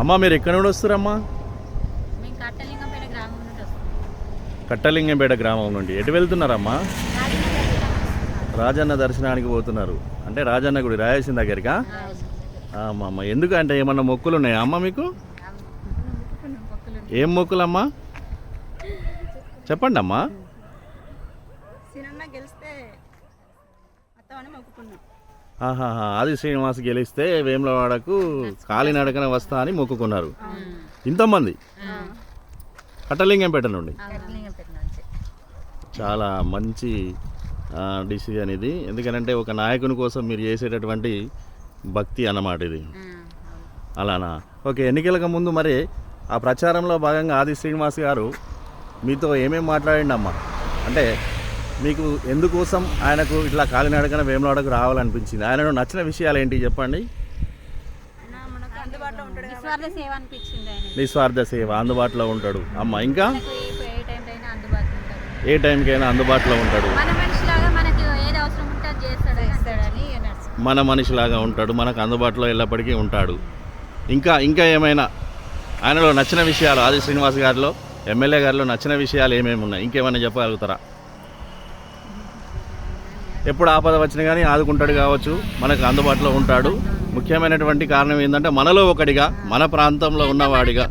అమ్మా మీరు ఎక్కడి నుండి వస్తారమ్మా? మేము కట్టలింగంపేట గ్రామం నుండి వస్తాం. కట్టలింగంపేట గ్రామం నుండి. ఎటు వెళ్తున్నారమ్మా. రాజన్న దర్శనానికి పోతున్నారు. అంటే రాజన్న గుడి రాయాల్సిన దగ్గరికా? ఆ, అమ్మ అమ్మ ఎందుకంటే ఏమన్నా మొక్కులు ఉన్నాయా అమ్మ మీకు? ఏం మొక్కులమ్మా? చెప్పండి అమ్మా సినన్న గెలిస్తే మొక్కుకున్నాం. ఆది శ్రీనివాస్ గెలిస్తే వేములవాడకు కాలినడకన వస్తా అని మొక్కుకున్నారు. ఇంతమంది. కట్టలింగంపేట నుండి. చాలా మంచి డిసిజన్ ఇది. ఎందుకంటే ఒక నాయకుని కోసం మీరు చేసేటటువంటి భక్తి అన్నమాట ఇది. అలానా? ఓకే ఎన్నికలకు ముందు మరి ఆ ప్రచారంలో భాగంగా ఆది శ్రీనివాస్ గారు మీతో ఏమేమి మాట్లాడండి అమ్మా అంటే మీకు ఎందుకోసం ఆయనకు ఇట్లా కాలినడకన వేములవాడకు రావాలనిపించింది? ఆయనను నచ్చిన విషయాలు ఏంటి చెప్పండి? నిస్వార్థ సేవ అందుబాటులో ఉంటాడు. అమ్మ ఇంకా? ఏ టైంకైనా అందుబాటులో ఉంటాడు. మన మనిషిలాగా ఉంటాడు. మనకు అందుబాటులో ఎల్లప్పటికీ ఉంటాడు. ఇంకా ఇంకా ఏమైనా? ఆయనలో నచ్చిన విషయాలు ఆది శ్రీనివాస్ గారిలో ఎమ్మెల్యే గారిలో నచ్చిన విషయాలు ఏమేమి ఉన్నాయి ఇంకేమైనా చెప్పగలుగుతారా? ఎప్పుడు ఆపద వచ్చినా కానీ ఆదుకుంటాడు కావచ్చు మనకు అందుబాటులో ఉంటాడు. ముఖ్యమైనటువంటి కారణం ఏంటంటే మనలో ఒకడిగా మన ప్రాంతంలో ఉన్నవాడిగా.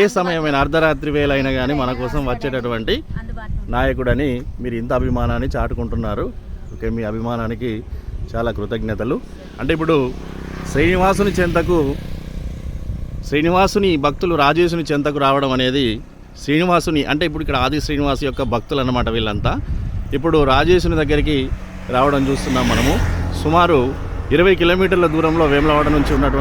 ఏ సమయమైన అర్ధరాత్రి వేలైనా కానీ మన కోసం వచ్చేటటువంటి నాయకుడని మీరు ఇంత అభిమానాన్ని చాటుకుంటున్నారు. ఓకే మీ అభిమానానికి చాలా కృతజ్ఞతలు. అంటే ఇప్పుడు శ్రీనివాసుని చెంతకు శ్రీనివాసుని భక్తులు రాజేశుని చెంతకు రావడం అనేది శ్రీనివాసుని అంటే ఇప్పుడు ఇక్కడ ఆది శ్రీనివాసు యొక్క భక్తులు అన్నమాట వీళ్ళంతా. ఇప్పుడు రాజేశుని దగ్గరికి రావడం చూస్తున్నాం మనము. సుమారు ఇరవై కిలోమీటర్ల దూరంలో వేములవాడ నుంచి ఉన్నటువంటి